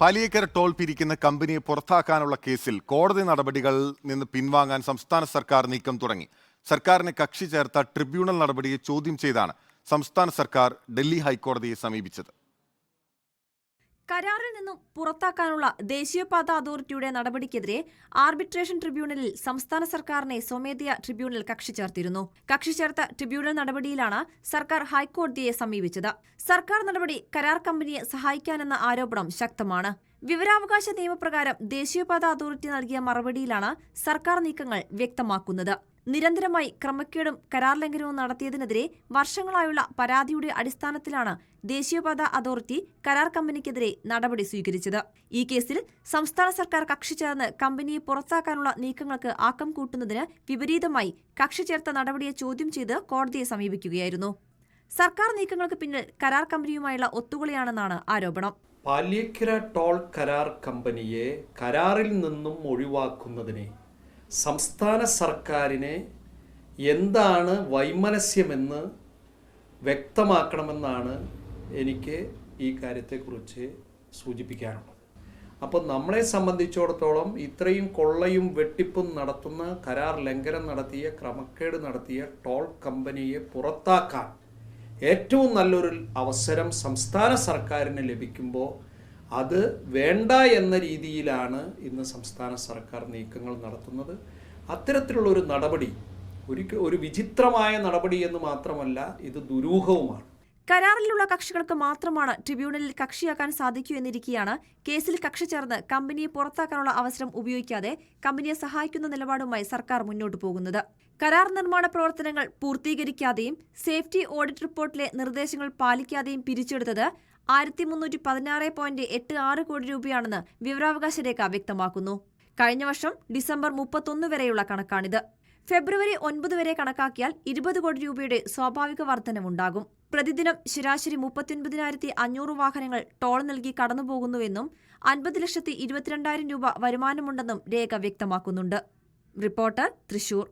Paliyekkara toll പിരിക്കുന്ന കമ്പനിയെ പുറത്താക്കാനുള്ള കേസിൽ കോടതി നടപടികളിൽ നിന്ന് പിൻവാങ്ങാൻ സംസ്ഥാന സർക്കാർ നീക്കം തുടങ്ങി. സർക്കാരിനെ കക്ഷി ചേർത്ത ട്രിബ്യൂണൽ നടപടിയെ ചോദ്യം ചെയ്താണ് സംസ്ഥാന സർക്കാർ ഡൽഹി ഹൈക്കോടതിയെ സമീപിച്ചത്. കരാറിൽ നിന്നും പുറത്താക്കാനുള്ള ദേശീയപാത അതോറിറ്റിയുടെ നടപടിക്കെതിരെ ആർബിട്രേഷൻ ട്രിബ്യൂണലിൽ സംസ്ഥാന സർക്കാരിനെ സ്വമേധയ ട്രിബ്യൂണൽ കക്ഷി ചേർത്തിരുന്നു. കക്ഷി ചേർത്ത ട്രിബ്യൂണൽ നടപടിയിലാണ് സർക്കാർ ഹൈക്കോടതിയെ സമീപിച്ചത്. സർക്കാർ നടപടി കരാർ കമ്പനിയെ സഹായിക്കാനെന്ന ആരോപണം ശക്തമാണ്. വിവരാവകാശ നിയമപ്രകാരം ദേശീയപാത അതോറിറ്റി നൽകിയ മറുപടിയിലാണ് സർക്കാർ നീക്കങ്ങൾ വ്യക്തമാക്കുന്നത്. നിരന്തരമായി ക്രമക്കേടും കരാർ ലംഘനവും നടത്തിയതിനെതിരെ വർഷങ്ങളായുള്ള പരാതിയുടെ അടിസ്ഥാനത്തിലാണ് ദേശീയപാത അതോറിറ്റി കരാർ കമ്പനിക്കെതിരെ നടപടി സ്വീകരിച്ചത്. ഈ കേസിൽ സംസ്ഥാന സർക്കാർ കക്ഷി ചേർന്ന് കമ്പനിയെ പുറത്താക്കാനുള്ള നീക്കങ്ങൾക്ക് ആക്കം കൂട്ടുന്നതിന് വിപരീതമായി കക്ഷി ചേർത്ത നടപടിയെ ചോദ്യം ചെയ്ത് കോടതിയെ സമീപിക്കുകയായിരുന്നു. സർക്കാർ നീക്കങ്ങൾക്ക് പിന്നിൽ കരാർ കമ്പനിയുമായുള്ള ഒത്തുകളിയാണെന്നാണ് ആരോപണം. പാലിയക്കര ടോൾ കരാർ കമ്പനിയെ കരാറിൽ നിന്നും ഒഴിവാക്കുന്നതിനെ സംസ്ഥാന സർക്കാരിനെ എന്താണ് വൈമനസ്യമെന്ന് വ്യക്തമാക്കണമെന്നാണ് എനിക്ക് ഈ കാര്യത്തെക്കുറിച്ച് സൂചിപ്പിക്കാനുള്ളത്. അപ്പോൾ നമ്മളെ സംബന്ധിച്ചിടത്തോളം ഇത്രയും കൊള്ളയും വെട്ടിപ്പും നടത്തുന്ന കരാർ ലംഘനം നടത്തിയ ക്രമക്കേട് നടത്തിയ ടോൾ കമ്പനിയെ പുറത്താക്കാൻ ഏറ്റവും നല്ലൊരു അവസരം സംസ്ഥാന സർക്കാരിന് ലഭിക്കുമ്പോൾ അത് വേണ്ട എന്ന രീതിയിലാണ് ഇന്ന് സംസ്ഥാന സർക്കാർ നീക്കങ്ങൾ നടത്തുന്നത്. അത്തരത്തിലുള്ള ഒരു നടപടി ഒരു ഒരു വിചിത്രമായ നടപടി എന്ന് മാത്രമല്ല ഇത് ദുരൂഹവുമാണ്. കരാറിലുള്ള കക്ഷികൾക്ക് മാത്രമാണ് ട്രിബ്യൂണലിൽ കക്ഷിയാക്കാൻ സാധിക്കൂ എന്നിരിക്കെയാണ് കേസിൽ കക്ഷി ചേർന്ന് കമ്പനിയെ പുറത്താക്കാനുള്ള അവസരം ഉപയോഗിക്കാതെ കമ്പനിയെ സഹായിക്കുന്ന നിലപാടുമായി സർക്കാർ മുന്നോട്ടു പോകുന്നത്. കരാർ നിർമ്മാണ പ്രവർത്തനങ്ങൾ പൂർത്തീകരിക്കാതെയും സേഫ്റ്റി ഓഡിറ്റ് റിപ്പോർട്ടിലെ നിർദ്ദേശങ്ങൾ പാലിക്കാതെയും പിരിച്ചെടുത്തത് ആയിരത്തി മുന്നൂറ്റി പതിനാറ് പോയിന്റ് എട്ട് ആറ് കോടി രൂപയാണെന്ന് വിവരാവകാശ രേഖ വ്യക്തമാക്കുന്നു. കഴിഞ്ഞ വർഷം ഡിസംബർ മുപ്പത്തൊന്ന് വരെയുള്ള കണക്കാണിത്. ഫെബ്രുവരി ഒൻപത് വരെ കണക്കാക്കിയാൽ ഇരുപത് കോടി രൂപയുടെ സ്വാഭാവിക വർധനവുണ്ടാകും. പ്രതിദിനം ശരാശരി മുപ്പത്തിയൊൻപതിനായിരത്തി അഞ്ഞൂറ് വാഹനങ്ങൾ ടോൾ നൽകി കടന്നുപോകുന്നുവെന്നും അൻപത് ലക്ഷത്തി ഇരുപത്തിരണ്ടായിരം രൂപ വരുമാനമുണ്ടെന്നും രേഖ വ്യക്തമാക്കുന്നുണ്ട്. റിപ്പോർട്ടർ തൃശൂർ.